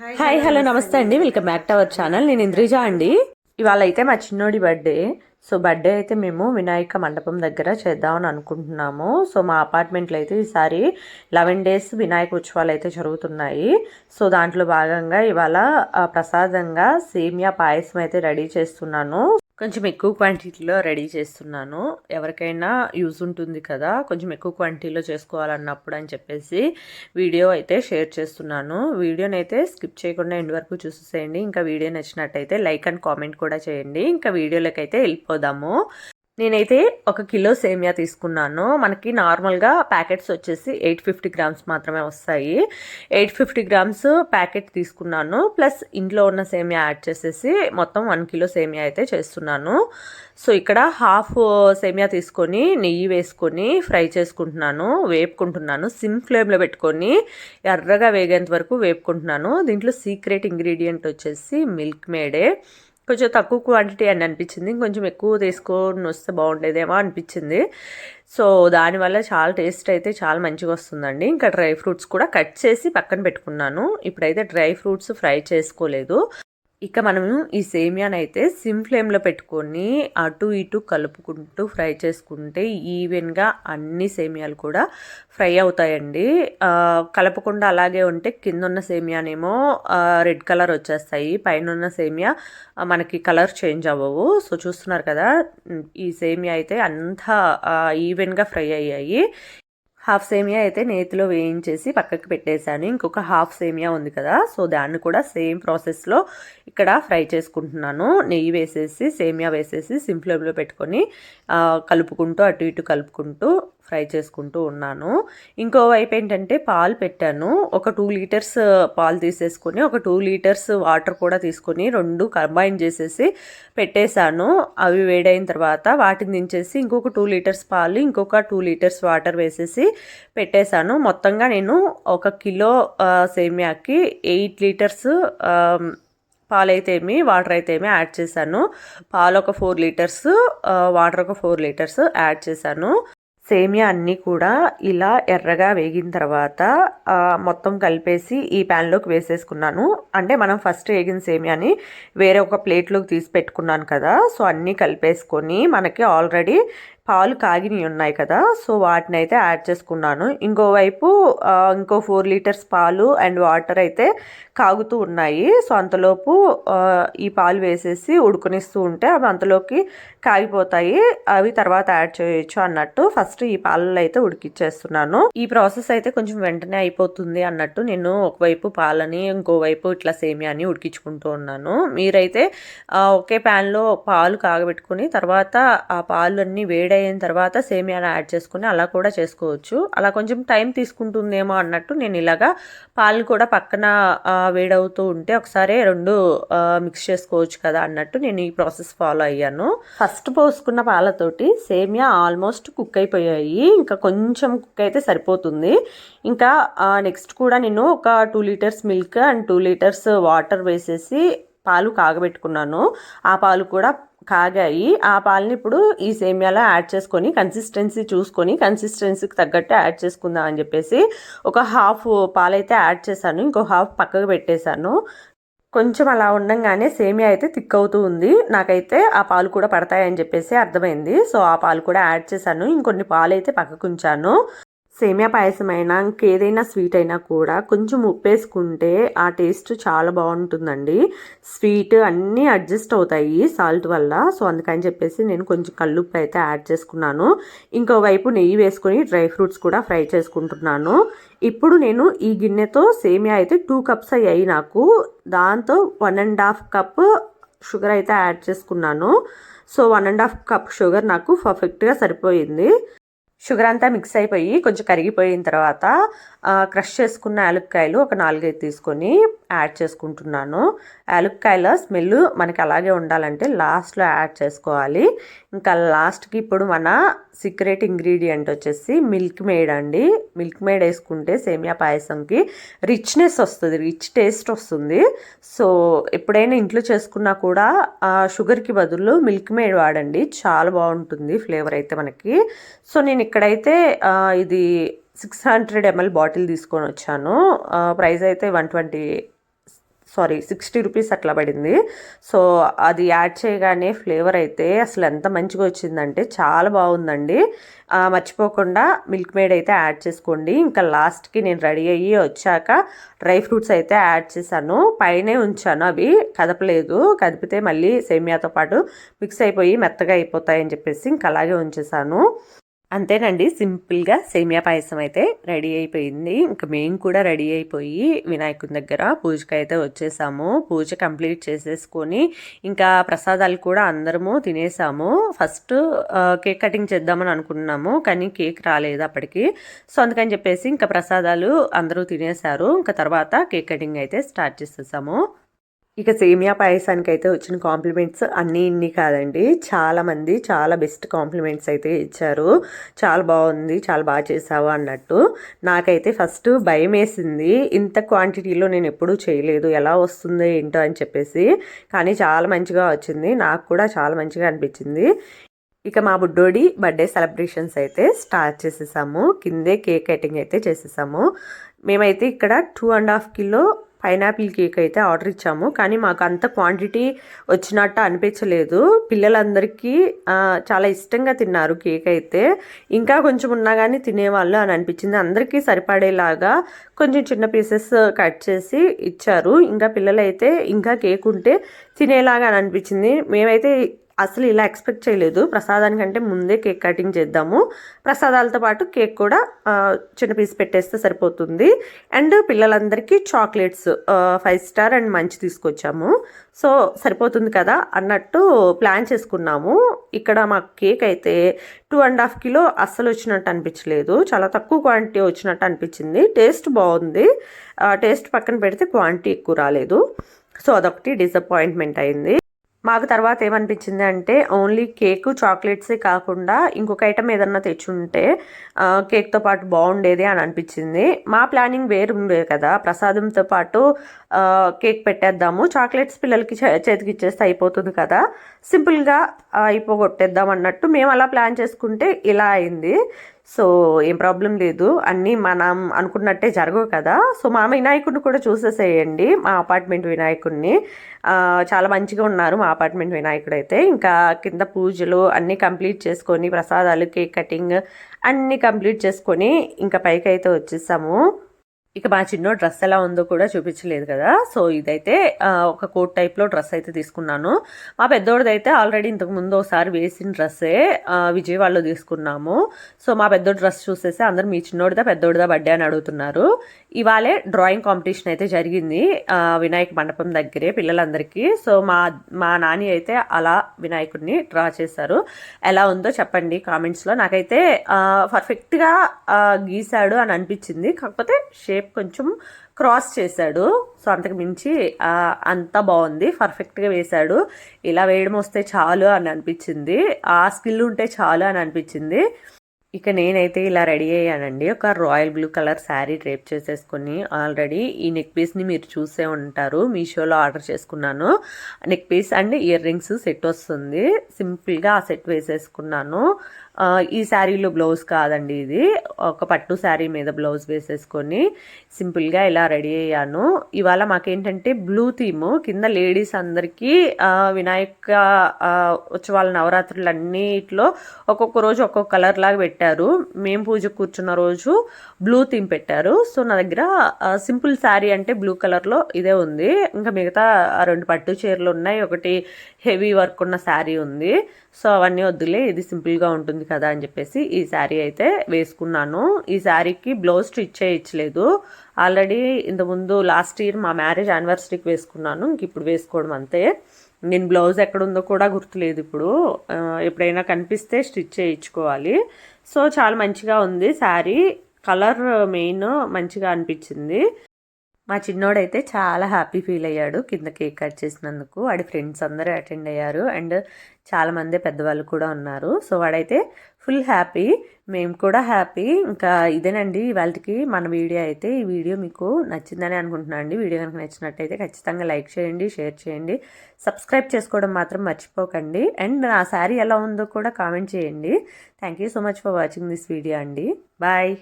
Hi hello నమస్తే అండి. Welcome back to our channel నేను ఇంద్రిజ అండి. ఇవాళ అయితే మా చిన్నోడి బర్త్డే సో బర్త్డే అయితే మేము వినాయక మండపం దగ్గర చేద్దామని అనుకుంటున్నాము. సో మా అపార్ట్మెంట్లో అయితే ఈసారి లెవెన్ డేస్ వినాయక ఉత్సవాలు అయితే జరుగుతున్నాయి. సో దాంట్లో భాగంగా ఇవాళ ప్రసాదంగా సేమియా పాయసం అయితే రెడీ చేస్తున్నాను. కొంచెం ఎక్కువ క్వాంటిటీలో రెడీ చేస్తున్నాను. ఎవరికైనా యూజ్ ఉంటుంది కదా కొంచెం ఎక్కువ క్వాంటిటీలో చేసుకోవాలన్నప్పుడు అని చెప్పేసి వీడియో అయితే షేర్ చేస్తున్నాను. వీడియోని అయితే స్కిప్ చేయకుండా ఎండ్ వరకు చూసేసేయండి. ఇంకా వీడియో నచ్చినట్టయితే లైక్ అండ్ కామెంట్ కూడా చేయండి. ఇంకా వీడియోలోకి అయితే వెళ్ళిపోదాము. నేనైతే ఒక కిలో సేమియా తీసుకున్నాను. మనకి నార్మల్గా ప్యాకెట్స్ వచ్చేసి ఎయిట్ ఫిఫ్టీ గ్రామ్స్ మాత్రమే వస్తాయి. ఎయిట్ ఫిఫ్టీ గ్రామ్స్ ప్యాకెట్ తీసుకున్నాను. ప్లస్ ఇంట్లో ఉన్న సేమియా యాడ్ చేసేసి మొత్తం వన్ కిలో సేమియా అయితే చేస్తున్నాను. సో ఇక్కడ హాఫ్ సేమియా తీసుకొని నెయ్యి వేసుకొని ఫ్రై చేసుకుంటున్నాను. వేపుకుంటున్నాను. సిమ్ ఫ్లేమ్లో పెట్టుకొని ఎర్రగా వేగేంత వరకు వేపుకుంటున్నాను. దీంట్లో సీక్రెట్ ఇంగ్రీడియంట్ వచ్చేసి మిల్క్ మేడే. కొంచెం తక్కువ క్వాంటిటీ అని అనిపించింది. ఇంకొంచెం ఎక్కువ తీసుకొని వస్తే బాగుండేదేమో అనిపించింది. సో దానివల్ల చాలా టేస్ట్ అయితే చాలా మంచిగా వస్తుందండి. ఇంకా డ్రై ఫ్రూట్స్ కూడా కట్ చేసి పక్కన పెట్టుకున్నాను. ఇప్పుడైతే డ్రై ఫ్రూట్స్ ఫ్రై చేసుకోలేదు. ఇక మనము ఈ సేమియాని అయితే సిమ్ ఫ్లేమ్లో పెట్టుకొని అటు ఇటు కలుపుకుంటూ ఫ్రై చేసుకుంటే ఈవెన్గా అన్ని సేమియాలు కూడా ఫ్రై అవుతాయండి. కలపకుండా అలాగే ఉంటే కింద ఉన్న సేమియానేమో రెడ్ కలర్ వచ్చేస్తాయి. పైన ఉన్న సేమియా మనకి కలర్ చేంజ్ అవ్వవు. సో చూస్తున్నారు కదా ఈ సేమియా అయితే అంతా ఈవెన్గా ఫ్రై అయ్యాయి. హాఫ్ సేమియా అయితే నేతిలో వేయించేసి పక్కకి పెట్టేశాను. ఇంకొక హాఫ్ సేమియా ఉంది కదా సో దాన్ని కూడా సేమ్ ప్రాసెస్లో ఇక్కడ ఫ్రై చేసుకుంటున్నాను. నెయ్యి వేసేసి సేమియా వేసేసి సిమ్ పెట్టుకొని కలుపుకుంటూ అటు ఇటు కలుపుకుంటూ ఫ్రై చేసుకుంటూ ఉన్నాను. ఇంకో వైపు ఏంటంటే పాలు పెట్టాను. ఒక టూ లీటర్స్ పాలు తీసేసుకొని ఒక టూ లీటర్స్ వాటర్ కూడా తీసుకొని రెండు కంబైన్ చేసేసి పెట్టేశాను. అవి వేడైన తర్వాత వాటిని దించేసి ఇంకొక టూ లీటర్స్ పాలు ఇంకొక టూ లీటర్స్ వాటర్ వేసేసి పెట్టేశాను. మొత్తంగా నేను ఒక కిలో సేమియాకి ఎయిట్ లీటర్స్ పాలైతే ఏమి వాటర్ అయితే ఏమి యాడ్ చేశాను. పాలు ఒక ఫోర్ లీటర్స్ వాటర్ ఒక ఫోర్ లీటర్స్ యాడ్ చేశాను. సేమియా అన్నీ కూడా ఇలా ఎర్రగా వేగిన తర్వాత మొత్తం కలిపేసి ఈ ప్యాన్లోకి వేసేసుకున్నాను. అంటే మనం ఫస్ట్ వేగిన సేమియాని వేరే ఒక ప్లేట్లోకి తీసి పెట్టుకున్నాను కదా. సో అన్నీ కలిపేసుకొని మనకి ఆల్రెడీ పాలు కాగినవి ఉన్నాయి కదా సో వాటిని అయితే యాడ్ చేసుకున్నాను. ఇంకోవైపు ఇంకో ఫోర్ లీటర్స్ పాలు అండ్ వాటర్ అయితే కాగుతూ ఉన్నాయి. సో అంతలోపు ఈ పాలు వేసేసి ఉడుకునిస్తూ ఉంటే అవి అంతలోకి కాగిపోతాయి. అవి తర్వాత యాడ్ చేయొచ్చు అన్నట్టు ఫస్ట్ ఈ పాలలో అయితే ఉడికిచ్చేస్తున్నాను. ఈ ప్రాసెస్ అయితే కొంచెం వెంటనే అయిపోతుంది అన్నట్టు నేను ఒకవైపు పాలని ఇంకోవైపు ఇట్లా సేమియాని ఉడికించుకుంటూ ఉన్నాను. మీరైతే ఒకే ప్యాన్లో పాలు కాగబెట్టుకుని తర్వాత ఆ పాలు అన్నీ అయిన తర్వాత సేమియాని యాడ్ చేసుకుని అలా కూడా చేసుకోవచ్చు. అలా కొంచెం టైం తీసుకుంటుందేమో అన్నట్టు నేను ఇలాగా పాలు కూడా పక్కన వేడవుతూ ఉంటే ఒకసారి రెండు మిక్స్ చేసుకోవచ్చు కదా అన్నట్టు నేను ఈ ప్రాసెస్ ఫాలో అయ్యాను. ఫస్ట్ పోసుకున్న పాలతోటి సేమియా ఆల్మోస్ట్ కుక్ అయిపోయాయి. ఇంకా కొంచెం కుక్ అయితే సరిపోతుంది. ఇంకా నెక్స్ట్ కూడా నేను ఒక two litres milk and two litres water వేసేసి పాలు కాగబెట్టుకున్నాను. ఆ పాలు కూడా కాగాయి. ఆ పాలని ఇప్పుడు ఈ సేమియాలో యాడ్ చేసుకొని కన్సిస్టెన్సీ చూసుకొని కన్సిస్టెన్సీకి తగ్గట్టు యాడ్ చేసుకుందాం అని చెప్పేసి ఒక హాఫ్ పాలైతే యాడ్ చేశాను. ఇంకో హాఫ్ పక్కకు పెట్టేశాను. కొంచెం అలా ఉండంగానే సేమియా అయితే థిక్ అవుతూ ఉంది. నాకైతే ఆ పాలు కూడా పడతాయని చెప్పేసి అర్థమైంది. సో ఆ పాలు కూడా యాడ్ చేశాను. ఇంకొన్ని పాలు అయితే పక్కకు ఉంచాను. సేమియా పాయసం అయినా ఇంకేదైనా స్వీట్ అయినా కూడా కొంచెం ఉప్పు వేసుకుంటే ఆ టేస్ట్ చాలా బాగుంటుందండి. స్వీట్ అన్నీ అడ్జస్ట్ అవుతాయి సాల్ట్ వల్ల. సో అందుకని చెప్పేసి నేను కొంచెం కల్లుప్పు అయితే యాడ్ చేసుకున్నాను. ఇంకోవైపు నెయ్యి వేసుకొని డ్రై ఫ్రూట్స్ కూడా ఫ్రై చేసుకుంటున్నాను. ఇప్పుడు నేను ఈ గిన్నెతో సేమియా అయితే టూ కప్స్ అయ్యాయి నాకు. దాంతో one and half cup sugar అయితే యాడ్ చేసుకున్నాను. So one and half cup sugar నాకు పర్ఫెక్ట్గా సరిపోయింది. షుగర్ అంతా మిక్స్ అయిపోయి కొంచెం కరిగిపోయిన తర్వాత క్రష్ చేసుకున్న యాలక్కాయలు ఒక నాలుగైదు తీసుకొని యాడ్ చేసుకుంటున్నాను. యాలక్కాయల స్మెల్ మనకి అలాగే ఉండాలంటే లాస్ట్లో యాడ్ చేసుకోవాలి. ఇంకా లాస్ట్కి ఇప్పుడు మన సీక్రెట్ ఇంగ్రీడియంట్ వచ్చేసి మిల్క్ మేడ్ అండి. మిల్క్ మేడ్ వేసుకుంటే సేమియా పాయసంకి రిచ్నెస్ వస్తుంది రిచ్ టేస్ట్ వస్తుంది. సో ఎప్పుడైనా ఇంట్లో చేసుకున్నా కూడా ఆ, షుగర్కి బదులు మిల్క్ మేడ్ వాడండి. చాలా బాగుంటుంది ఫ్లేవర్ అయితే మనకి. సో నేను ఇక్కడైతే ఇది సిక్స్ హండ్రెడ్ ఎంఎల్ బాటిల్ తీసుకొని వచ్చాను. ప్రైస్ అయితే one twenty sorry sixty rupees అట్లా పడింది. సో అది యాడ్ చేయగానే ఫ్లేవర్ అయితే అసలు ఎంత మంచిగా వచ్చిందంటే చాలా బాగుందండి. మర్చిపోకుండా మిల్క్ మేడ్ అయితే యాడ్ చేసుకోండి. ఇంకా లాస్ట్కి నేను రెడీ అయ్యి వచ్చాక డ్రై ఫ్రూట్స్ అయితే యాడ్ చేశాను. పైనే ఉంచాను అవి కదపలేదు. కదిపితే మళ్ళీ సేమియాతో పాటు మిక్స్ అయిపోయి మెత్తగా అయిపోతాయని చెప్పేసి ఇంకా అలాగే ఉంచేసాను అంతేనండి సింపుల్గా సేమియా పాయసం అయితే రెడీ అయిపోయింది. ఇంకా మేము కూడా రెడీ అయిపోయి వినాయకుని దగ్గర పూజకి అయితే వచ్చేసాము. పూజ కంప్లీట్ చేసేసుకొని ఇంకా ప్రసాదాలు కూడా అందరము తినేసాము. ఫస్ట్ కేక్ కటింగ్ చేద్దామని అనుకున్నాము కానీ కేక్ రాలేదు అప్పటికి. సో అందుకని చెప్పేసి ఇంకా ప్రసాదాలు అందరూ తినేశారు ఇంకా తర్వాత కేక్ కటింగ్ అయితే స్టార్ట్ చేసేసాము. ఇక సేమియా పాయసానికి అయితే వచ్చిన కాంప్లిమెంట్స్ అన్నీ ఇన్ని కాదండి. చాలామంది చాలా బెస్ట్ కాంప్లిమెంట్స్ అయితే ఇచ్చారు. చాలా బాగుంది చాలా బాగా చేసావు అన్నట్టు. నాకైతే ఫస్ట్ భయం వేసింది ఇంత క్వాంటిటీలో నేను ఎప్పుడూ చేయలేదు. ఎలా వస్తుందో ఏంటో అని చెప్పేసి. కానీ చాలా మంచిగా వచ్చింది. నాకు కూడా చాలా మంచిగా అనిపించింది. ఇక మా బుడ్డోడి బర్త్డే సెలబ్రేషన్స్ అయితే స్టార్ట్ చేసేసాము. కిందే కేక్ కటింగ్ అయితే చేసేసాము. మేమైతే ఇక్కడ two and half kilo pineapple cake అయితే ఆర్డర్ ఇచ్చాము. కానీ మాకు అంత క్వాంటిటీ వచ్చినట్టు అనిపించలేదు. పిల్లలందరికీ చాలా ఇష్టంగా తిన్నారు కేక్ అయితే. ఇంకా కొంచెం ఉన్నా కానీ తినేవాళ్ళు అని అనిపించింది. అందరికీ సరిపడేలాగా కొంచెం చిన్న పీసెస్ కట్ చేసి ఇచ్చారు. ఇంకా పిల్లలైతే ఇంకా కేక్ ఉంటే తినేలాగా అని అనిపించింది. మేమైతే అసలు ఇలా ఎక్స్పెక్ట్ చేయలేదు. ప్రసాదానికంటే ముందే కేక్ కటింగ్ చేద్దాము. ప్రసాదాలతో పాటు కేక్ కూడా చిన్న పీస్ పెట్టేస్తే సరిపోతుంది. అండ్ పిల్లలందరికీ చాక్లెట్స్ ఫైవ్ స్టార్ అండ్ మంచి తీసుకొచ్చాము. సో సరిపోతుంది కదా అన్నట్టు ప్లాన్ చేసుకున్నాము. ఇక్కడ మాకు కేక్ అయితే టూ అండ్ హాఫ్ కిలో అస్సలు వచ్చినట్టు అనిపించలేదు. చాలా తక్కువ క్వాంటిటీ వచ్చినట్టు అనిపించింది. టేస్ట్ బాగుంది. టేస్ట్ పక్కన పెడితే క్వాంటిటీ ఎక్కువ రాలేదు. సో అదొకటి డిసప్పాయింట్మెంట్ అయింది. మాకు తర్వాత ఏమనిపించింది అంటే ఓన్లీ కేక్ చాక్లెట్సే కాకుండా ఇంకొక ఐటమ్ ఏదన్నా తెచ్చుంటే కేక్తో పాటు బాగుండేది అని అనిపించింది. మా ప్లానింగ్ వేరు ఉండేది కదా. ప్రసాదంతో పాటు కేక్ పెట్టేద్దాము. చాక్లెట్స్ పిల్లలకి చే- చేతికి ఇచ్చేస్తే అయిపోతుంది కదా. సింపుల్గా అయిపోగొట్టేద్దాం అన్నట్టు మేము అలా ప్లాన్ చేసుకుంటే ఇలా అయింది. సో ఏం ప్రాబ్లం లేదు. అన్నీ మనం అనుకున్నట్టే జరగవు కదా. సో మా వినాయకుడిని కూడా చూసేసేయండి మా అపార్ట్మెంట్ వినాయకుడిని. చాలా మంచిగా ఉన్నారు మా అపార్ట్మెంట్ వినాయకుడు అయితే ఇంకా కింద పూజలు అన్నీ కంప్లీట్ చేసుకొని ప్రసాదాలు కేక్ కటింగ్ అన్నీ కంప్లీట్ చేసుకొని ఇంకా పైకి అయితే వచ్చేసాము. ఇక మా చిన్న డ్రెస్ ఎలా ఉందో కూడా చూపించలేదు కదా. సో ఇదైతే ఒక కోట్ టైప్లో డ్రెస్ అయితే తీసుకున్నాను. మా పెద్దోడిది ఆల్రెడీ ఇంతకు ముందు ఒకసారి వేసిన డ్రెస్సే విజయవాడలో తీసుకున్నాము. సో మా పెద్దోడు డ్రెస్ చూసేసి అందరు మీ చిన్నోడిదా పెద్దోడిదా బర్త్డే అని అడుగుతున్నారు. ఇవాళే డ్రాయింగ్ కాంపిటీషన్ అయితే జరిగింది వినాయక మండపం దగ్గరే పిల్లలందరికీ. సో మా మా నాని అయితే అలా వినాయకుడిని డ్రా చేశారు. ఎలా ఉందో చెప్పండి కామెంట్స్లో నాకైతే పర్ఫెక్ట్గా గీశాడు అని అనిపించింది. కాకపోతే షేప్ కొంచెం క్రాస్ చేశాడు. సో అంతకు మించి అంతా బాగుంది. పర్ఫెక్ట్గా వేశాడు. ఇలా వేయడం వస్తే చాలు అని అనిపించింది. ఆ స్కిల్ ఉంటే చాలు అని అనిపించింది. ఇక నేనైతే ఇలా రెడీ అయ్యానండి. ఒక royal blue colour sari drape చేసేసుకొని ఆల్రెడీ ఈ నెక్ పీస్ని మీరు చూసే ఉంటారు. మీషోలో ఆర్డర్ చేసుకున్నాను. Neck piece and earrings set వస్తుంది. సింపుల్గా ఆ సెట్ వేసేసుకున్నాను. ఈ శారీలో బ్లౌజ్ కాదండి ఇది. ఒక పట్టు శారీ మీద బ్లౌజ్ వేసేసుకొని సింపుల్గా ఇలా రెడీ అయ్యాను. ఇవాళ మాకేంటంటే బ్లూ థీమ్. కింద లేడీస్ అందరికీ వినాయక ఉత్సవాల నవరాత్రులు అన్నిట్లో ఒక్కొక్క రోజు ఒక్కొక్క కలర్ లాగా పెట్టారు. మేము పూజ కూర్చున్న రోజు బ్లూ థీమ్ పెట్టారు. సో నా దగ్గర సింపుల్ శారీ అంటే బ్లూ కలర్లో ఇదే ఉంది. ఇంకా మిగతా ఆ రెండు పట్టు చీరలు ఉన్నాయి. ఒకటి హెవీ వర్క్ ఉన్న శారీ ఉంది. సో అవన్నీ వద్దులే. ఇది సింపుల్గా ఉంటుంది. కదా అని చెప్పేసి ఈ శారీ అయితే వేసుకున్నాను. ఈ శారీకి బ్లౌజ్ స్టిచ్ చేయించలేదు. ఆల్రెడీ ఇంతకుముందు లాస్ట్ ఇయర్ మా మ్యారేజ్ యానివర్సరీకి వేసుకున్నాను. ఇంక ఇప్పుడు వేసుకోవడం అంతే. నేను బ్లౌజ్ ఎక్కడుందో కూడా గుర్తులేదు ఇప్పుడు. ఎప్పుడైనా కనిపిస్తే స్టిచ్ చేయించుకోవాలి. సో చాలా మంచిగా ఉంది. శారీ కలర్ మెయిన్ మంచిగా అనిపించింది. మా చిన్నోడైతే చాలా హ్యాపీ ఫీల్ అయ్యాడు కింద కేక్ కట్ చేసినందుకు. వాడి ఫ్రెండ్స్ అందరూ అటెండ్ అయ్యారు అండ్ చాలామంది పెద్దవాళ్ళు కూడా ఉన్నారు. సో వాడైతే ఫుల్ హ్యాపీ మేము కూడా హ్యాపీ. ఇంకా ఇదేనండి వాళ్ళకి మన వీడియో అయితే ఈ వీడియో మీకు నచ్చిందని అనుకుంటున్నాను అండి. వీడియో కనుక నచ్చినట్టయితే ఖచ్చితంగా లైక్ చేయండి షేర్ చేయండి. సబ్స్క్రైబ్ చేసుకోవడం మాత్రం మర్చిపోకండి. అండ్ నా శారీ ఎలా ఉందో కూడా కామెంట్ చేయండి. Thank you so much for watching this video అండి. బాయ్.